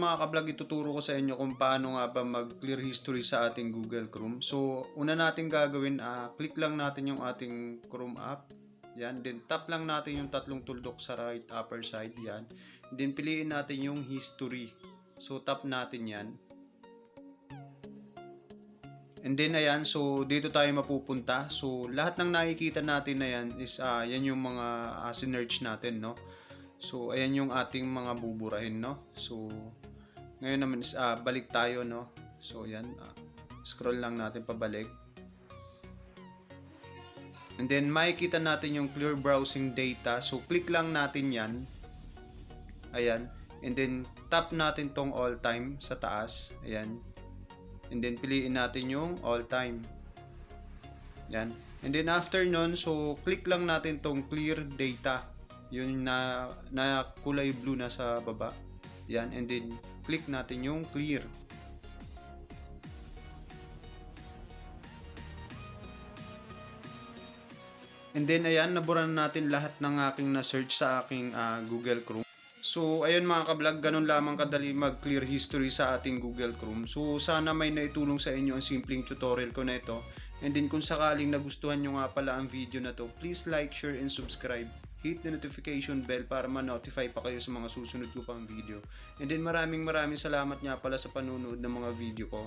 mga kablog, ituturo ko sa inyo kung paano nga ba mag-clear history sa ating Google Chrome. So, una natin gagawin, ah, click lang natin yung ating Chrome app. Yan. Then, tap lang natin yung tatlong tuldok sa right upper side. Yan. Then, piliin natin yung history. So, tap natin yan. And then, ayan. So, dito tayo mapupunta. So, lahat ng nakikita natin na yan is, ah, yan yung mga uh, sinerch natin, no? So, ayan yung ating mga buburahin, no? So, ngayon naman is, ah, balik tayo, no? So, yan. ah, scroll lang natin pabalik. And then, makikita natin yung clear browsing data. So, click lang natin yan. Ayan. And then, tap natin tong all time sa taas. Ayan. And then, piliin natin yung all time. Yan. And then, after nun, so, click lang natin tong clear data. Yun na, na kulay blue na sa baba. Yan. And then, click natin yung clear. And then, ayan, nabura na natin lahat ng aking na-search sa aking ah, Google Chrome. So, ayun mga kablog, ganun lamang kadali mag-clear history sa ating Google Chrome. So, sana may naitulong sa inyo ang simpleng tutorial ko na ito. And then, kung sakaling nagustuhan nyo nga pala ang video na to, please like, share, and subscribe. Hit the notification bell para ma-notify pa kayo sa mga susunod ko pang video. And then, maraming maraming salamat nga pala sa panunood ng mga video ko.